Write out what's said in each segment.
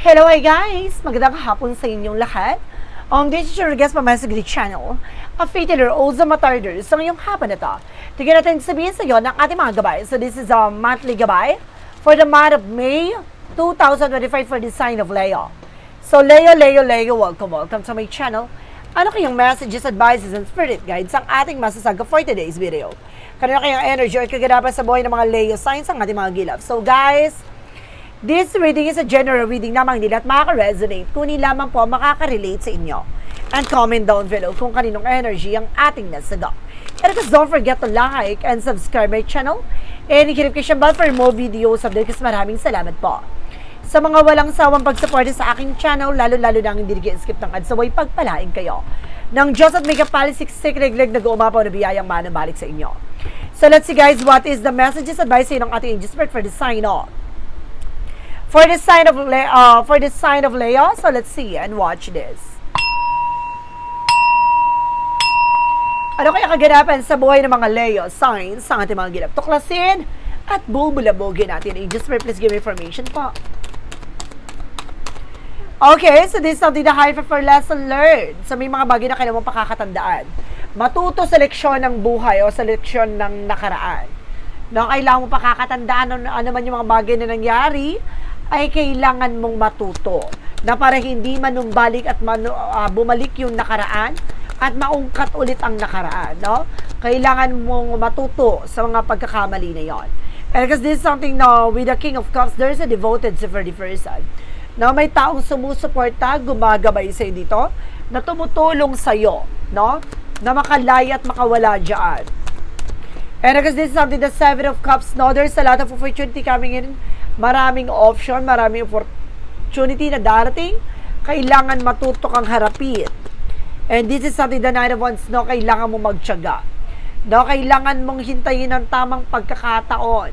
Hello hi guys! Magandang hapon sa inyong lahat. Um, this is your guest pa sa Greek channel. A fatiller also matarders sa ngayong hapon na to. Tignan natin sabihin sa iyo ng ating mga gabay. So this is a monthly gabay for the month of May 2025 for the sign of Leo. So Leo, Leo, Leo, welcome, welcome to my channel. Ano kayong messages, advices, and spirit guides ang ating masasaga for today's video? Kanina kayang energy or kaganapan sa buhay ng mga Leo signs ang ating mga gilap. So guys, This reading is a general reading lamang nila at makaka-resonate kung hindi lamang po makaka-relate sa inyo. And comment down below kung kaninong energy ang ating nasagot. And because don't forget to like and subscribe my channel and i-notification bell for more videos of this. Maraming salamat po. Sa mga walang sawang pagsuporta sa aking channel, lalo-lalo na ang hindi skip ng ads, so way pagpalain kayo. Ng Diyos at may kapalisiksik regleg nag-uumapaw na biyayang manabalik sa inyo. So let's see guys, what is the messages advice ng ating angel spirit for the sign off? For the sign of Le- uh, for the sign of Leo. So let's see and watch this. Ano kaya kaganapan sa buhay ng mga Leo signs sa ating mga ginap? Tuklasin at bubulabogin natin. Just please give information po. Okay, so this is something na high for lesson learned. So may mga bagay na kailangan mong pakakatandaan. Matuto sa leksyon ng buhay o sa leksyon ng nakaraan. No, kailangan mo pakakatandaan ano, ano man yung mga bagay na nangyari ay kailangan mong matuto na para hindi manumbalik at manu, ah, bumalik yung nakaraan at maungkat ulit ang nakaraan, no? Kailangan mong matuto sa mga pagkakamali na yon. Because this is something na with the King of Cups, there's a devoted for the person. Na may taong sumusuporta, gumagabay sa dito, na tumutulong sa iyo, no? Na makalaya at makawala diyan. And because this is something the Seven of Cups, no, there's a lot of opportunity coming in. Maraming option, maraming opportunity na darating. Kailangan matuto kang harapin. And this is something the Nine of Wands, no, kailangan mo magtyaga. No, kailangan mong hintayin ang tamang pagkakataon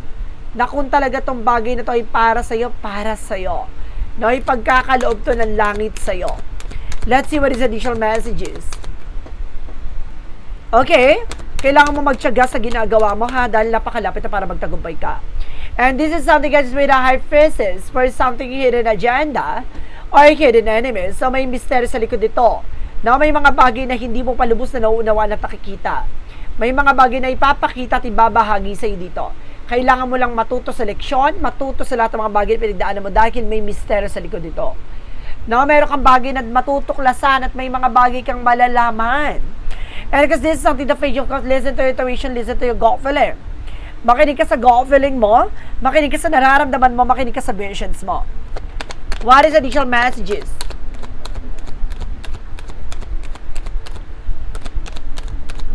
na kung talaga tong bagay na to ay para sa'yo, para sa'yo. No, ipagkakaloob to ng langit sa'yo. Let's see what is additional messages. Okay? Kailangan mo magtyaga sa ginagawa mo ha dahil napakalapit na para magtagumpay ka. And this is something guys with a high phrases for something hidden agenda or hidden enemies. So may misteryo sa likod nito. Na may mga bagay na hindi mo palubos na nauunawaan at nakikita. May mga bagay na ipapakita at ibabahagi sa iyo dito. Kailangan mo lang matuto sa leksyon, matuto sa lahat ng mga bagay na pinagdaanan mo dahil may misteryo sa likod nito. No, meron kang bagay na matutuklasan at may mga bagay kang malalaman. And because this is something the faith of God, listen to your intuition, listen to your gut feeling. Makinig ka sa gut feeling mo, makinig ka sa nararamdaman mo, makinig ka sa visions mo. What is additional messages?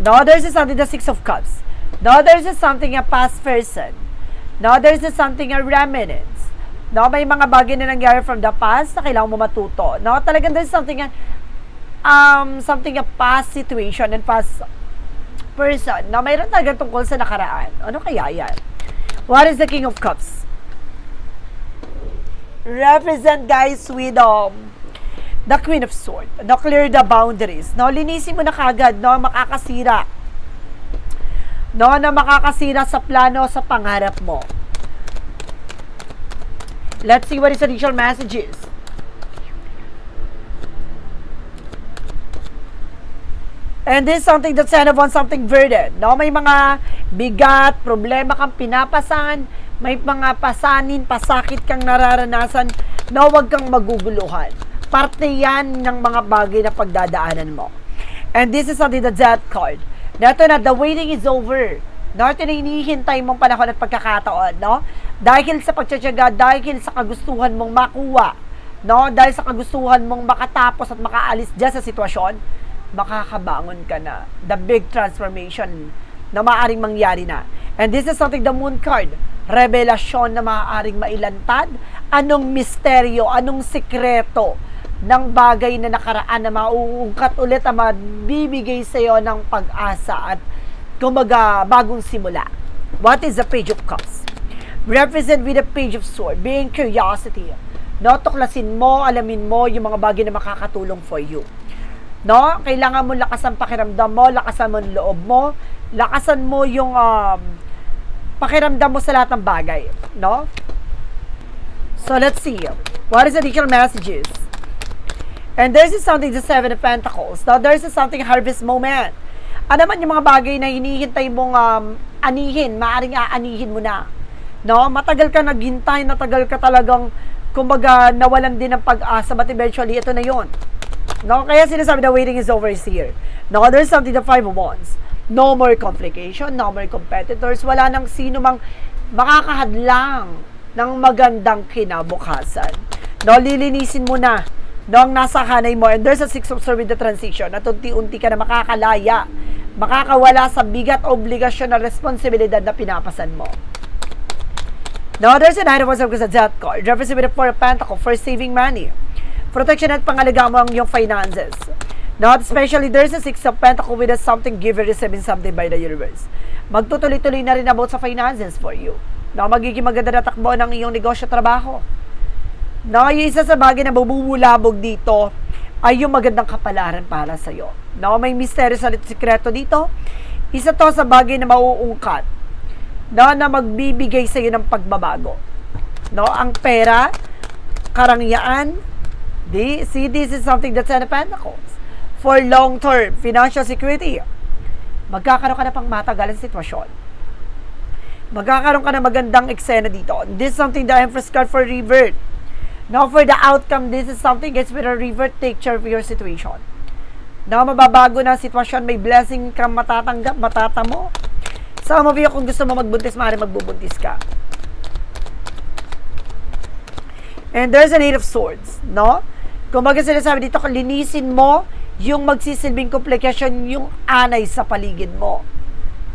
The others is something the Six of Cups. The others is something a past person. The others is something a remnants. No, may mga bagay na nangyari from the past na kailangan mo matuto. No, talagang there's something a, um, something a past situation and past person na mayroon talaga tungkol sa nakaraan. Ano kaya yan? What is the King of Cups? Represent guys with um, the Queen of Swords. No, clear the boundaries. No, linisin mo na kagad, no, makakasira. No, na makakasira sa plano, sa pangarap mo. Let's see what is additional messages. And this is something that's kind of on something burden. No? May mga bigat, problema kang pinapasan, may mga pasanin, pasakit kang nararanasan, na huwag kang maguguluhan. Parte yan ng mga bagay na pagdadaanan mo. And this is something the death card. Nato na, the waiting is over. No, ito na hinihintay mong panahon at pagkakataon, no? Dahil sa pagtsatsaga, dahil sa kagustuhan mong makuha, no? Dahil sa kagustuhan mong makatapos at makaalis dyan sa sitwasyon, makakabangon ka na. The big transformation na maaaring mangyari na. And this is something the moon card. Revelasyon na maaaring mailantad. Anong misteryo, anong sikreto ng bagay na nakaraan na mauungkat ulit at mabibigay sa iyo ng pag-asa at kumbaga bagong simula. What is the page of cups? Represent with the page of sword, being curiosity. No, tuklasin mo, alamin mo yung mga bagay na makakatulong for you. No? Kailangan mo lakasan pakiramdam mo, lakasan mo loob mo, lakasan mo yung um, pakiramdam mo sa lahat ng bagay. No? So, let's see. What is additional messages? And there's is something, the Seven of Pentacles. Now, there's is something harvest moment. Ano man yung mga bagay na hinihintay mong um, anihin, maaring aanihin mo na. No? Matagal ka naghintay, natagal ka talagang, kumbaga, nawalan din ng pag-asa, but eventually, ito na yon. No? Kaya sinasabi na waiting is over is here. No, there's something, the Five of. No more complication, no more competitors, wala nang sino mang makakahadlang ng magandang kinabukasan. No, lilinisin mo na no, ang nasa hanay mo. And there's a six of with the transition at unti-unti ka na makakalaya, makakawala sa bigat obligasyon na responsibilidad na pinapasan mo. Now, there's a nine of wands sa death card. Represent with the four of pentacles for saving money. Protection at pangalaga mo ang iyong finances. Not especially, there's a six of pentacles with a something given, receiving something by the universe. Magtutuloy-tuloy na rin about sa finances for you. Na magiging maganda na takbo ng iyong negosyo trabaho. Na yung isa sa bagay na bubulabog dito ay yung magandang kapalaran para sa iyo. Na may misteryo sa sikreto dito. Isa to sa bagay na mauungkat na, na magbibigay sa iyo ng pagbabago. No, ang pera, karangyaan, di, see, this is something that's in the pentacles. For long-term financial security, magkakaroon ka na pang matagalan sitwasyon. Magkakaroon ka na magandang eksena dito. This is something the Empress card for revert. Now, for the outcome, this is something gets with a revert, care of your situation. Na mababago na ang sitwasyon, may blessing ka matatanggap, matatamo. Some of you, kung gusto mo magbuntis, maaari magbubuntis ka. And there's an Eight of Swords, no? Kung baga sinasabi dito, linisin mo yung magsisilbing komplikasyon yung anay sa paligid mo.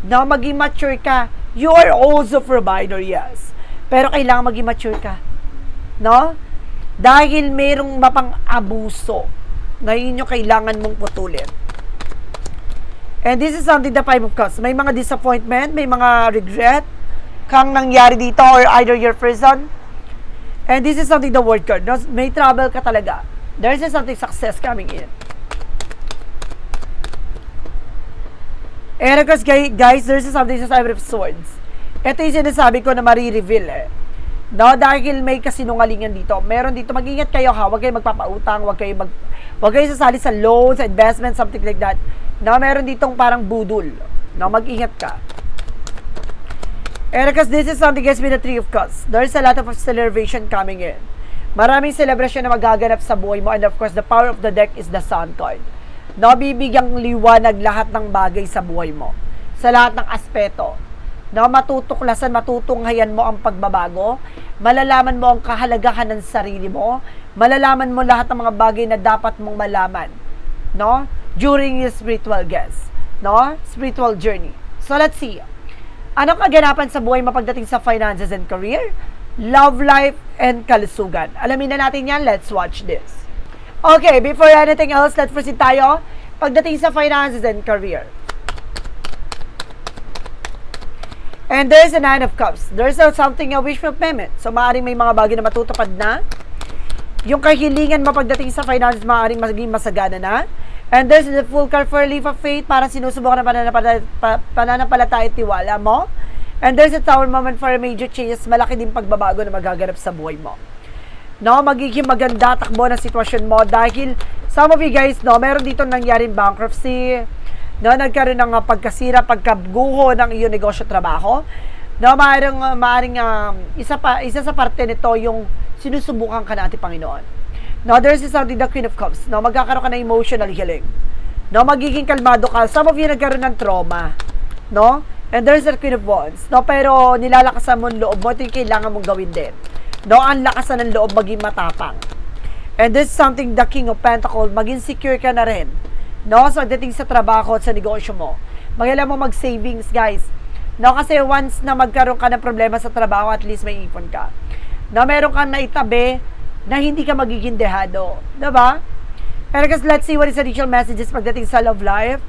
No, maging mature ka. You are also provider, yes. Pero kailangan maging mature ka. No? Dahil mayroong mapang abuso na yun yung kailangan mong putulin. And this is something the Five of Cups. May mga disappointment, may mga regret kang nangyari dito or either your person. And this is something the word card. No? May trouble ka talaga. There is something success coming in. And of course, guy- guys, there's something sa Five of Swords. Ito yung sinasabi ko na marireveal eh. No, dahil may kasinungalingan dito. Meron dito, mag-ingat kayo ha. Huwag kayo magpapautang, huwag kayo mag huwag kayo sasali sa loans, investment, something like that. No, meron ditong parang budol. No, mag-ingat ka. Because this is something gets with the Three of Cups. There's a lot of celebration coming in. Maraming celebration na magaganap sa buhay mo and of course the power of the deck is the Sun card. No, bibigyang liwanag lahat ng bagay sa buhay mo. Sa lahat ng aspeto. No, matutuklasan, matutunghayan mo ang pagbabago. Malalaman mo ang kahalagahan ng sarili mo. Malalaman mo lahat ng mga bagay na dapat mong malaman. No? During your spiritual guest. No? Spiritual journey. So let's see. Anong kaganapan sa buhay mo pagdating sa finances and career? Love life and kalusugan. Alamin na natin yan. Let's watch this. Okay, before anything else, let's proceed tayo. Pagdating sa finances and career. And there's a Nine of Cups. There's a something a wish fulfillment. So, maaaring may mga bagay na matutupad na. Yung kahilingan mo pagdating sa finances, maaaring maging masagana na. And there's the full card for a leap of faith para sinusubukan na pananampalataya, pa- pananampalataya at tiwala mo. And there's a tower moment for a major changes. Malaki din pagbabago na magaganap sa buhay mo. No, magiging maganda takbo ng sitwasyon mo dahil some of you guys, no, meron dito nangyaring bankruptcy, no, nagkaroon ng uh, pagkasira, pagkaguho ng iyong negosyo trabaho. No, maaaring, uh, maaaring um, isa, pa, isa sa parte nito yung sinusubukan ka natin Panginoon. No, there's is something the Queen of Cups. No, magkakaroon ka ng emotional healing. No, magiging kalmado ka. Some of you nagkaroon ng trauma. No? And there's the Queen of Wands. No, pero nilalakasan mo ang loob mo. Ito yung kailangan mong gawin din. No, ang lakasan ng loob maging matapang. And this is something the King of Pentacles, maging secure ka na rin. No, sa dating sa trabaho at sa negosyo mo. Magkailan mo mag-savings, guys. No, kasi once na magkaroon ka ng problema sa trabaho, at least may ipon ka. No, meron kang naitabi na hindi ka magiging dehado. Diba? Pero guys, let's see what is additional messages pagdating sa love life.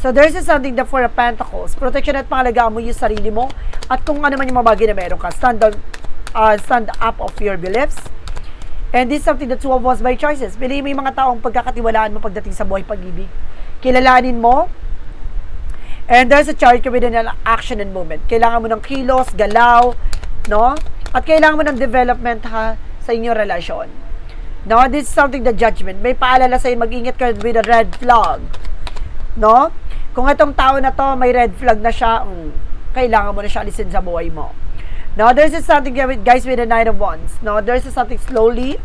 So there's is something the Four of Pentacles. Protection at pangalagaan mo yung sarili mo at kung ano man yung mga na meron ka. Stand, on, uh, stand up of your beliefs. And this is something that two of us by choices. Piliin mo yung mga taong pagkakatiwalaan mo pagdating sa buhay pag-ibig. Kilalanin mo. And there's a charge within an action and movement. Kailangan mo ng kilos, galaw, no? At kailangan mo ng development ha sa inyong relasyon. No, this is something the judgment. May paalala sa'yo, mag-ingat ka with a red flag. No? Kung itong tao na to, may red flag na siya, mm, kailangan mo na siya alisin sa buhay mo. No, there's something guys with the nine of wands. No, there's something slowly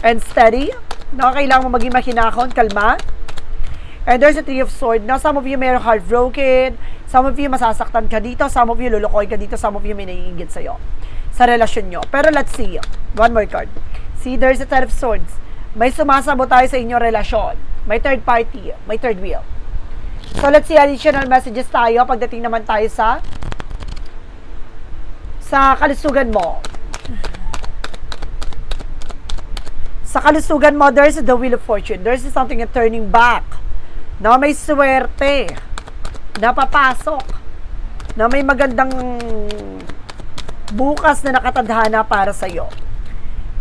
and steady. No, kailangan mo maging mahinahon, kalma. And there's a three of swords. Now, some of you may heartbroken. Some of you masasaktan ka dito. Some of you lulukoy ka dito. Some of you may naiingit sa'yo sa relasyon nyo. Pero let's see. One more card. See, there's a ten of swords. May sumasabo tayo sa inyong relasyon. May third party. May third wheel. So, let's see additional messages tayo pagdating naman tayo sa sa kalusugan mo. Sa kalusugan mo, there's the wheel of fortune. There's something a turning back. Na may swerte. Na papasok. Na may magandang bukas na nakatadhana para sa iyo.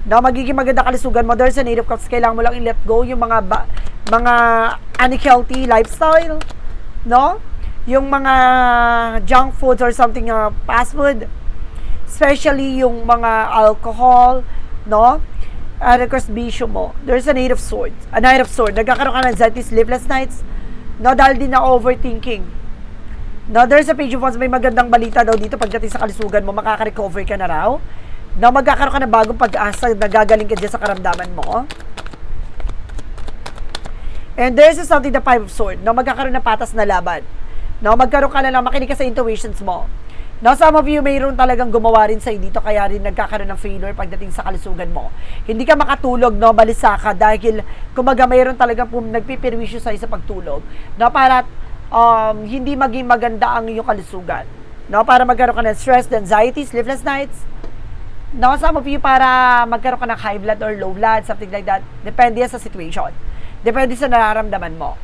Na magiging maganda kalusugan mo, there's a native cups. Kailangan mo lang i-let go yung mga ba, mga unhealthy lifestyle. No? Yung mga junk foods or something uh, fast food especially yung mga alcohol, no? And of course, bisyo mo. There's a knight of swords. A knight of swords. Nagkakaroon ka ng anxiety, sleepless nights. No, dahil din na overthinking. No, there's a page of wands. May magandang balita daw dito pagdating sa kalisugan mo. Makaka-recover ka na raw. No, magkakaroon ka ng bagong pag-asa. Nagagaling ka dyan sa karamdaman mo. And there's something the five of sword. No, magkakaroon ng patas na laban. No, magkaroon ka na lang. Makinig ka sa intuitions mo. Now, some of you mayroon talagang gumawa rin sa'yo dito kaya rin nagkakaroon ng failure pagdating sa kalusugan mo. Hindi ka makatulog, no, balisa ka dahil kumaga mayroon talagang pum, nagpipirwisyo sa'yo sa pagtulog. No, para um, hindi maging maganda ang iyong kalusugan. No, para magkaroon ka ng stress, anxiety, sleepless nights. No, some of you para magkaroon ka ng high blood or low blood, something like that. Depende sa situation. Depende sa nararamdaman mo.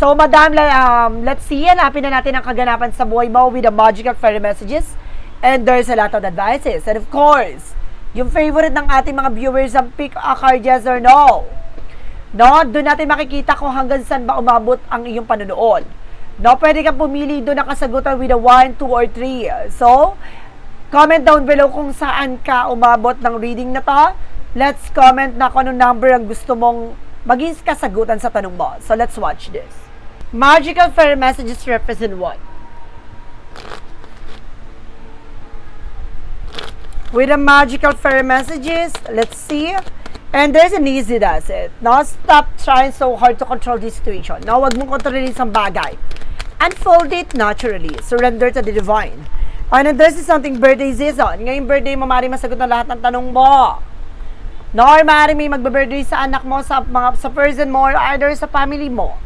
So, madam, um, let's see, hanapin na natin ang kaganapan sa buhay mo with the magical fairy messages. And there's a lot of advices. And of course, yung favorite ng ating mga viewers ang pick a card yes or no. No, doon natin makikita kung hanggang saan ba umabot ang iyong panunood. No, pwede kang pumili doon ng kasagutan with a 1, 2, or 3. So, comment down below kung saan ka umabot ng reading na to. Let's comment na kung anong number ang gusto mong maging kasagutan sa tanong mo. So, let's watch this. Magical fairy messages represent what? With the magical fairy messages, let's see. And there's an easy does it. Now, stop trying so hard to control this situation. Now, wag mong kontrolin isang bagay. Unfold it naturally. Surrender to the divine. And there's something birthday season. Ngayong birthday mo, maaari masagot na lahat ng tanong mo. No, or maaari may magbe-birthday sa anak mo, sa, mga, sa person mo, or either sa family mo.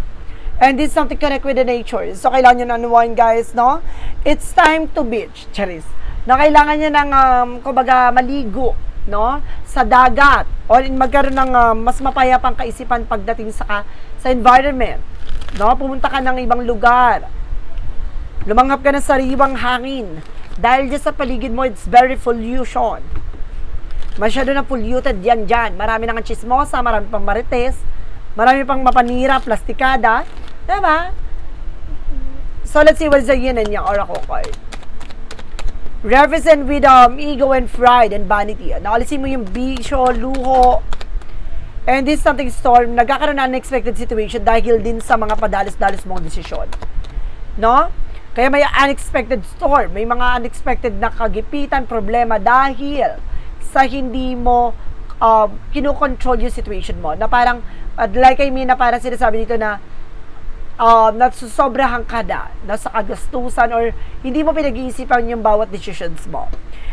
And this is something connect with the nature. So, kailangan nyo na unwind, guys, no? It's time to beach, charis. Na kailangan nyo ng, um, kumbaga, maligo, no? Sa dagat. O magkaroon ng um, mas mapayapang kaisipan pagdating sa, sa environment. No? Pumunta ka ng ibang lugar. Lumanghap ka ng sariwang hangin. Dahil dyan sa paligid mo, it's very pollution. Masyado na polluted yan dyan. Marami nang chismosa, marami pang marites, marami pang mapanira, plastikada. Diba? So, let's see what is the yin and yang oracle card. Represent with um, ego and pride and vanity. Nakalisin mo yung bisyo, luho, and this something storm, nagkakaroon ng unexpected situation dahil din sa mga padalos-dalos mong desisyon. No? Kaya may unexpected storm, may mga unexpected na kagipitan, problema dahil sa hindi mo uh, kinokontrol yung situation mo. Na parang, uh, like I mean, na parang sinasabi dito na uh, nasusobrahan ka na, nasa kagastusan or hindi mo pinag-iisipan yung bawat decisions mo.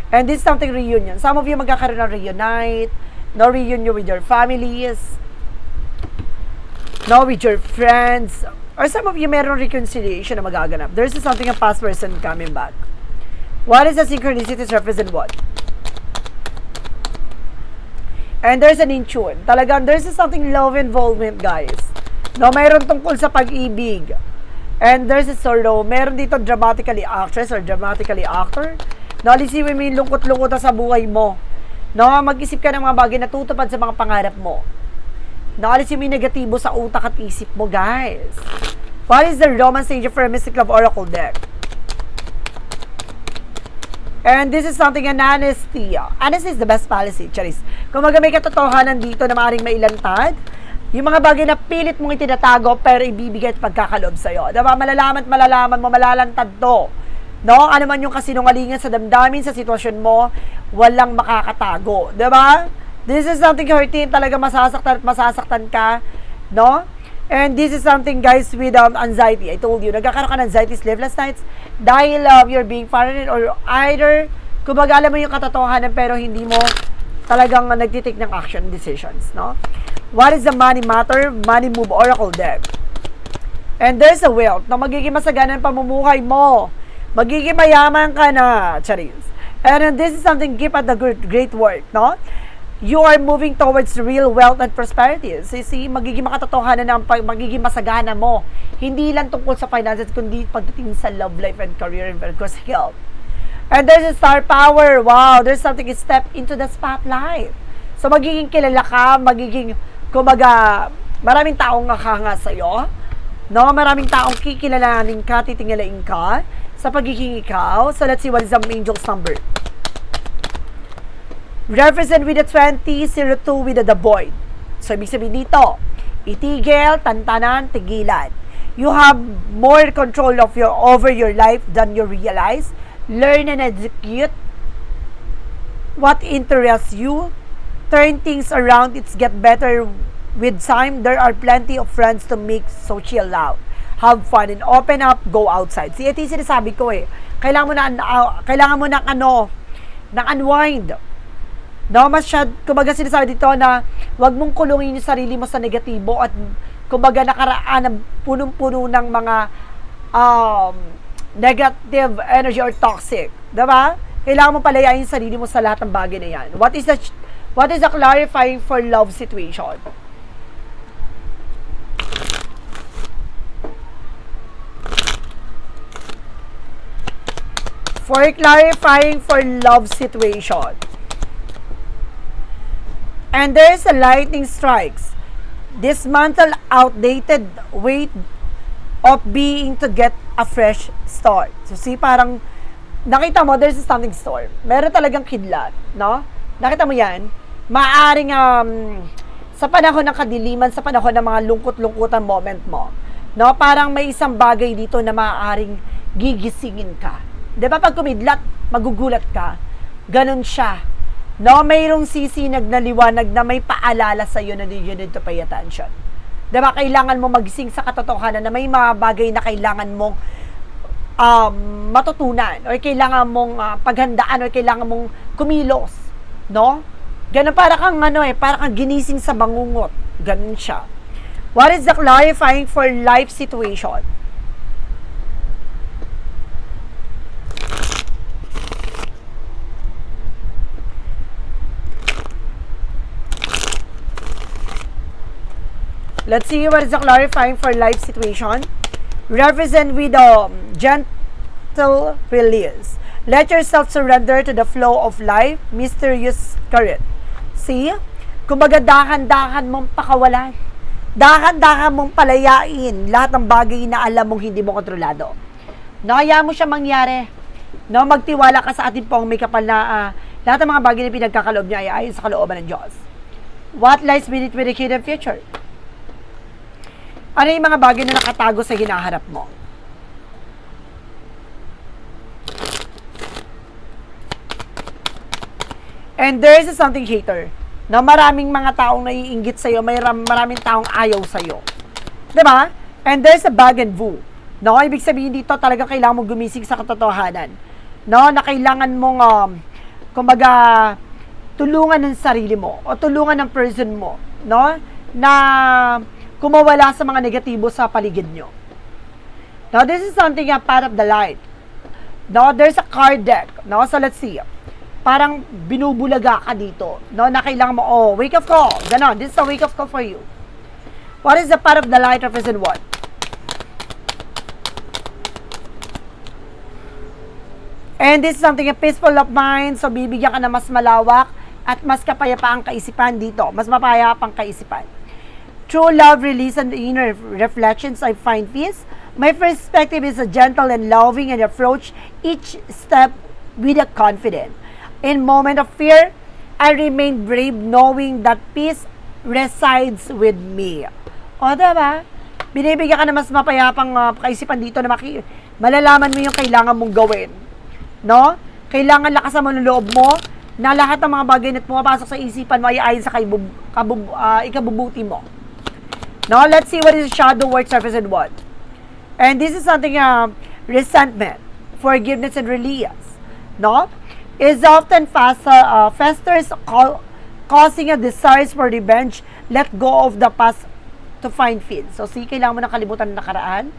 And this is something reunion. Some of you magkakaroon ng reunite, no reunion with your families, no with your friends, or some of you meron reconciliation na magaganap. There's something a past person coming back. What is the synchronicities represent what? And there's an in tune. Talagang there's something love involvement, guys. No, mayroon tungkol sa pag-ibig. And there's a sorrow. Meron dito dramatically actress or dramatically actor. No, alisipin mo yung lungkot-lungkot sa buhay mo. No, mag-isip ka ng mga bagay na tutupad sa mga pangarap mo. No, alisin mo yung negatibo sa utak at isip mo, guys. What is the romance stage for a Mystic Love Oracle deck? And this is something an honesty. Honesty is the best policy, Charis. Kung maga may katotohanan dito na maaaring mailantad, yung mga bagay na pilit mong itinatago pero ibibigay at pagkakaloob sa'yo. Diba? Malalaman at malalaman mo, malalantad to. No? Ano man yung kasinungalingan sa damdamin, sa sitwasyon mo, walang makakatago. Diba? This is something hurting, talaga masasaktan at masasaktan ka. No? And this is something, guys, with um, anxiety. I told you, nagkakaroon ka ng anxiety, sleepless nights, dahil um, you're being paranoid or either, kumbaga alam mo yung katotohanan pero hindi mo talagang nagtitake ng action decisions, no? What is the money matter? Money move oracle deck. And there's a wealth na magiging masagana ang pamumuhay mo. Magiging mayaman ka na, Charis. And this is something keep at the great, great work, no? You are moving towards real wealth and prosperity. See, see magiging makatotohanan na ang pag- magiging masagana mo. Hindi lang tungkol sa finances, kundi pagdating sa love life and career and of course health. And there's a star power. Wow, there's something you step into the spotlight. So magiging kilala ka, magiging kumbaga maraming taong nakahanga sa iyo. No, maraming taong kikilalanin ka, titingalain ka sa pagiging ikaw. So let's see what is the angel's number. Represent with the 20, 02 with the, the void. So, ibig sabihin dito, itigil, tantanan, tigilan. You have more control of your over your life than you realize. Learn and execute what interests you. Turn things around. It's get better with time. There are plenty of friends to make so chill out. Have fun and open up, go outside. Si ito yung sinasabi ko eh. Kailangan mo na, uh, kailangan mo ng ano, ng unwind. No, masyad, kumbaga sinasabi dito na wag mong kulungin yung sarili mo sa negatibo at kumbaga nakaraan ng punong-puno ng mga um, negative energy or toxic. Diba? Kailangan mo palayain yung sarili mo sa lahat ng bagay na yan. What is the, what is the clarifying for love situation? For clarifying for love situation. And there's a lightning strikes. Dismantle outdated way of being to get a fresh start. So see, parang nakita mo, there's something storm. Meron talagang kidlat, no? Nakita mo yan? Maaring um, sa panahon ng kadiliman, sa panahon ng mga lungkot-lungkutan moment mo, no? Parang may isang bagay dito na maaaring gigisingin ka. 'Di ba pag kumidlat, magugulat ka. Ganon siya. No, mayroong sisinag na liwanag na may paalala sa iyo na you need to pay attention. 'Di ba kailangan mo magising sa katotohanan na may mga bagay na kailangan mong um, matutunan or kailangan mong uh, paghandaan or kailangan mong kumilos, no? Ganun para kang ano eh, para kang ginising sa bangungot. Ganun siya. What is the clarifying for life situation? Let's see what is the clarifying for life situation. Represent with um, gentle release. Let yourself surrender to the flow of life, mysterious current. See? Kumbaga dahan-dahan mong pakawalan. Dahan-dahan mong palayain lahat ng bagay na alam mong hindi mo kontrolado. Naya mo siya mangyari. No, magtiwala ka sa ating pong may kapal na ah, lahat ng mga bagay na pinagkakaloob niya ay ayon sa kalooban ng Diyos. What lies beneath with the hidden future? Ano yung mga bagay na nakatago sa hinaharap mo? And there is something hater na maraming mga taong naiinggit sa'yo, may ram- maraming taong ayaw sa'yo. ba? And there's a bag and boo. No, ibig sabihin dito talaga kailangan mo gumising sa katotohanan. No, na kailangan mong um, kumbaga tulungan ng sarili mo o tulungan ng person mo, no? Na kumawala sa mga negatibo sa paligid nyo. Now, this is something a part of the light. No, there's a card deck. No, so let's see. Parang binubulaga ka dito. No, na kailangan mo, oh, wake up call. Ganon, this is a wake up call for you. What is the part of the light represent what? And this is something a peaceful of mind. So, bibigyan ka na mas malawak at mas kapayapaang kaisipan dito. Mas mapayapang kaisipan. True love release and inner reflections, I find peace. My perspective is a gentle and loving and approach each step with a confidence. In moment of fear, I remain brave knowing that peace resides with me. O, diba? Binibigyan ka na mas mapayapang uh, kaisipan dito na maki malalaman mo yung kailangan mong gawin. No? Kailangan lakasan mo ng loob mo na lahat ng mga bagay na pumapasok sa isipan mo ay ayon sa kaibub, kabub, ah, ikabubuti mo. No? Let's see what is shadow work surface and what. And this is something, uh, resentment, forgiveness, and release. No? Is often fast, uh, festers, ca- causing a desire for revenge, let go of the past to find peace. So, see, kailangan mo na kalimutan ng nakaraan.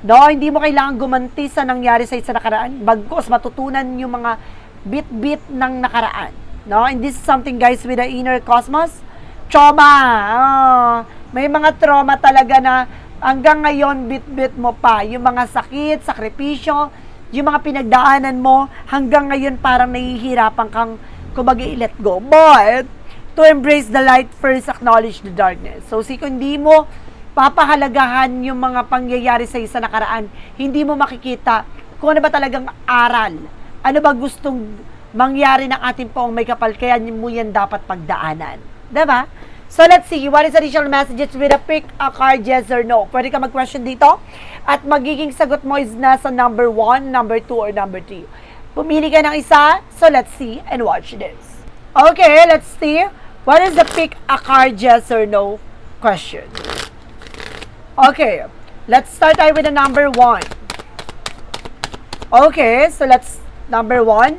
No, hindi mo kailangan gumanti sa nangyari sa sa nakaraan. Bagkos, matutunan yung mga bit-bit ng nakaraan. No, and this is something, guys, with the inner cosmos. Trauma. Ah, may mga trauma talaga na hanggang ngayon, bit-bit mo pa. Yung mga sakit, sakripisyo, yung mga pinagdaanan mo, hanggang ngayon parang nahihirapan kang kumbaga i-let go. But, to embrace the light, first acknowledge the darkness. So, si hindi mo papahalagahan yung mga pangyayari sa isa nakaraan, hindi mo makikita kung ano ba talagang aral. Ano ba gustong mangyari ng ating poong may kapal, kaya mo yan dapat pagdaanan. Diba? So, let's see. What is additional messages with a pick a card, yes or no? Pwede ka mag-question dito. At magiging sagot mo is nasa number 1, number 2, or number 3. Pumili ka ng isa. So, let's see and watch this. Okay, let's see. What is the pick a card, yes or no question? Okay, let's start tayo with the number 1. Okay, so let's, number 1.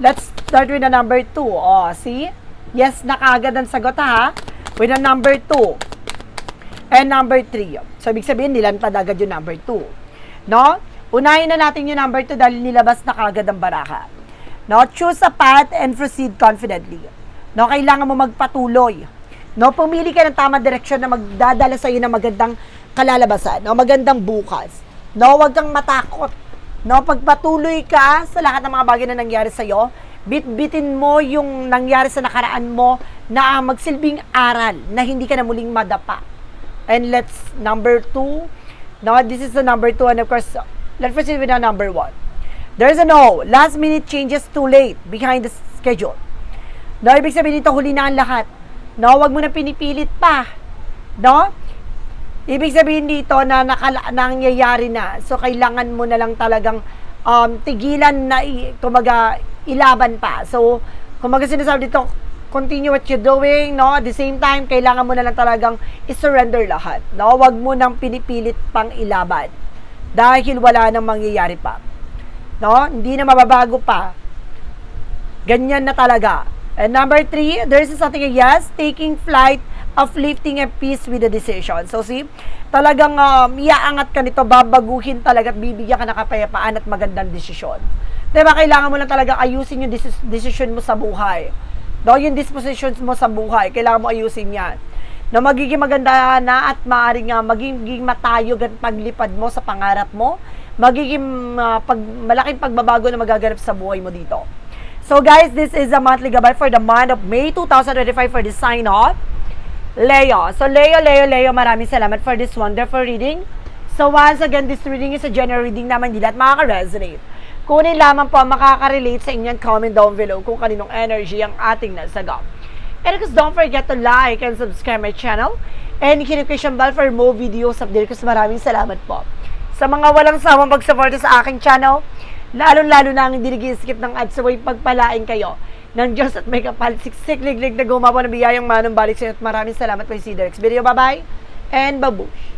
Let's start with the number 2. Oh, see? Yes na kaagad ang sagot ha. With the number 2. And number 3. So, ibig sabihin, nilantad agad yung number 2. No? Unahin na natin yung number 2 dahil nilabas na kaagad ang baraka. No? Choose a path and proceed confidently. No? Kailangan mo magpatuloy. No? Pumili ka ng tamang direksyon na magdadala sa iyo ng magandang kalalabasan. No? Magandang bukas. No? Huwag kang matakot. No? Pagpatuloy ka sa lahat ng mga bagay na nangyari sa iyo, bit-bitin mo yung nangyari sa nakaraan mo na magsilbing aral na hindi ka na muling madapa. And let's, number two, no, this is the number two, and of course, let's proceed with the number one. There's a no, last minute changes too late behind the schedule. No, ibig sabihin dito, huli na ang lahat. No, wag mo na pinipilit pa. No? Ibig sabihin dito na nakala, nangyayari na. So, kailangan mo na lang talagang um, tigilan na, kumaga, ilaban pa. So, kumaga sinasabi dito, continue what you're doing, no? At the same time, kailangan mo na lang talagang i-surrender lahat, no? Wag mo nang pinipilit pang ilaban. Dahil wala nang mangyayari pa. No? Hindi na mababago pa. Ganyan na talaga. And number three, there is something, yes, taking flight, uplifting a peace with the decision. So see, talagang um, iaangat ka nito, babaguhin talaga at bibigyan ka ng kapayapaan at magandang desisyon. Diba, kailangan mo lang talaga ayusin yung decision mo sa buhay. No, yung dispositions mo sa buhay, kailangan mo ayusin yan. Na magiging maganda na at maaaring nga magiging matayog at paglipad mo sa pangarap mo, magiging ah, pag, malaking pagbabago na magaganap sa buhay mo dito. So guys, this is a monthly gabay for the month of May 2025 for the sign off. Leo. So Leo, Leo, Leo, maraming salamat for this wonderful reading. So once again, this reading is a general reading naman hindi lahat makaka-resonate. Kunin lamang po ang makaka-relate sa inyong comment down below kung kaninong energy ang ating nasagap. And of course, don't forget to like and subscribe my channel and notification bell for more videos update ko. Maraming salamat po. Sa mga walang sawang pagsuporta sa aking channel, lalong-lalo na ang hindi nag-skip ng ads away pagpalain kayo ng Diyos at may kapal siksik liglig na gumawa ng biyayang manong balik sa inyo at maraming salamat po si Derek video. Bye-bye and babush!